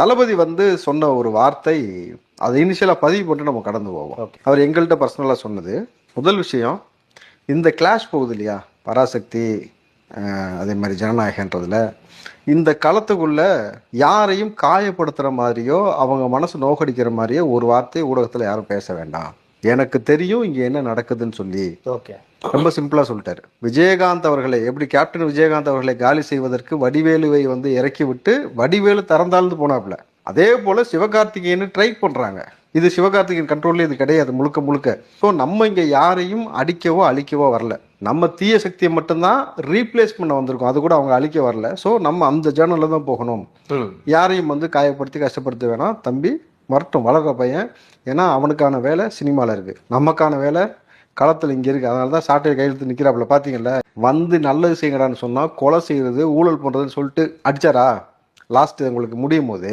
தளபதி வந்து சொன்ன ஒரு வார்த்தை அதை இனிஷியலாக பதிவு பண்ணிட்டு நம்ம கடந்து போவோம். அவர் எங்கள்கிட்ட பர்சனலாக சொன்னது முதல் விஷயம் இந்த கிளாஷ் போகுது இல்லையா? பராசக்தி அதே மாதிரி ஜனநாயகன்றதுல இந்த களத்துக்குள்ள யாரையும் காயப்படுத்துற மாதிரியோ அவங்க மனசு நோக்கடிக்கிற மாதிரியோ ஒரு வார்த்தை ஊடகத்தில் யாரும் பேச வேண்டாம். எனக்கு தெரியும் இங்கே என்ன நடக்குதுன்னு சொல்லி ஓகே. ரொம்ப சிம்பிளா சொல்லிட்டாரு. விஜயகாந்த் அவர்களை எப்படி கேப்டன் விஜயகாந்த் அவர்களை காலி செய்வதற்கு வடிவேலுவை வந்து இறக்கி விட்டு வடிவேலு திறந்தாழ்ந்து போனாப்ல அதே போல சிவகார்த்திகேயன் ட்ரை பண்றாங்க. இது சிவகார்த்திகேயன் கண்ட்ரோல்ல இது கிடையாது முழுக்க முழுக்க. ஸோ நம்ம இங்க யாரையும் அடிக்கவோ அழிக்கவோ வரல. நம்ம தீய சக்தியை மட்டும்தான் ரீப்ளேஸ் பண்ண வந்திருக்கோம். அது கூட அவங்க அழிக்க வரல. ஸோ நம்ம அந்த ஜேர்னலில் தான் போகணும். யாரையும் வந்து காயப்படுத்தி கஷ்டப்படுத்த வேணாம். தம்பி வரட்டும் வளர்ற பையன். ஏன்னா அவனுக்கான வேலை சினிமாவில் இருக்குது நமக்கான வேலை களத்தில் இங்கே இருக்குது அதனால தான் சாட்டையை கையெழுத்து நிற்கிறாப்புல பார்த்தீங்கல்ல வந்து நல்லது செய்யுங்கடான்னு சொன்னால் கொலை செய்கிறது ஊழல் பண்ணுறதுன்னு சொல்லிட்டு அடிச்சாரா? லாஸ்ட்டு உங்களுக்கு முடியும் போது.